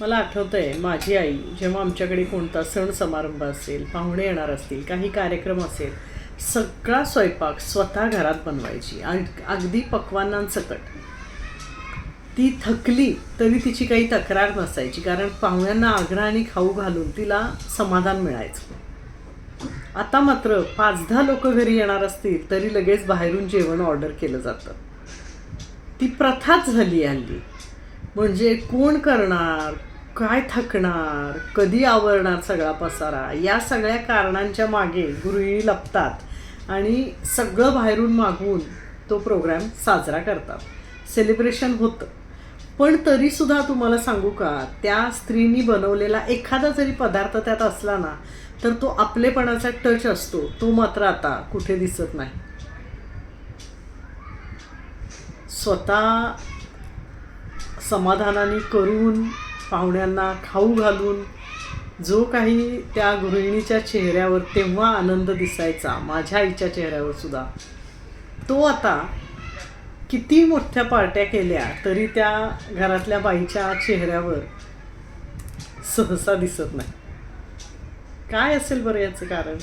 मला आठवतं आहे माझी आई जेव्हा आमच्याकडे कोणता सण समारंभ असेल पाहुणे येणार असतील काही कार्यक्रम असेल सगळा स्वयंपाक स्वतः घरात बनवायची. आणि अगदी पक्वानांसकट ती थकली तरी तिची काही तक्रार नसायची कारण पाहुण्यांना आग्रह आणि खाऊ घालून तिला समाधान मिळायचं. आता मात्र पाच दहा लोक घरी येणार असतील तरी लगेच बाहेरून जेवण ऑर्डर केलं जातं. ती प्रथाच झाली आहे हल्ली. म्हणजे कोण करणार? काय थकणार? कधी आवरणार सगळा पसारा? या सगळ्या कारणांच्या मागे गृहिणी लपतात आणि सगळं बाहेरून मागवून तो प्रोग्राम साजरा करतात. सेलिब्रेशन होतं. पण तरीसुद्धा तुम्हाला सांगू का त्या स्त्रीनी बनवलेला एखादा जरी पदार्थ त्यात असला ना तर तो आपलेपणाचा टच असतो. तो मात्र आता कुठे दिसत नाही. स्वतः समाधानाने करून पाहुण्यांना खाऊ घालून जो काही त्या गृहिणीच्या चेहऱ्यावर तेव्हा आनंद दिसायचा माझ्या आईच्या चेहऱ्यावर सुद्धा. तो आता किती मोठ्या पार्ट्या केल्या तरी त्या घरातल्या बाईच्या चेहऱ्यावर सहसा दिसत नाही. काय असेल बरं याचं कारण?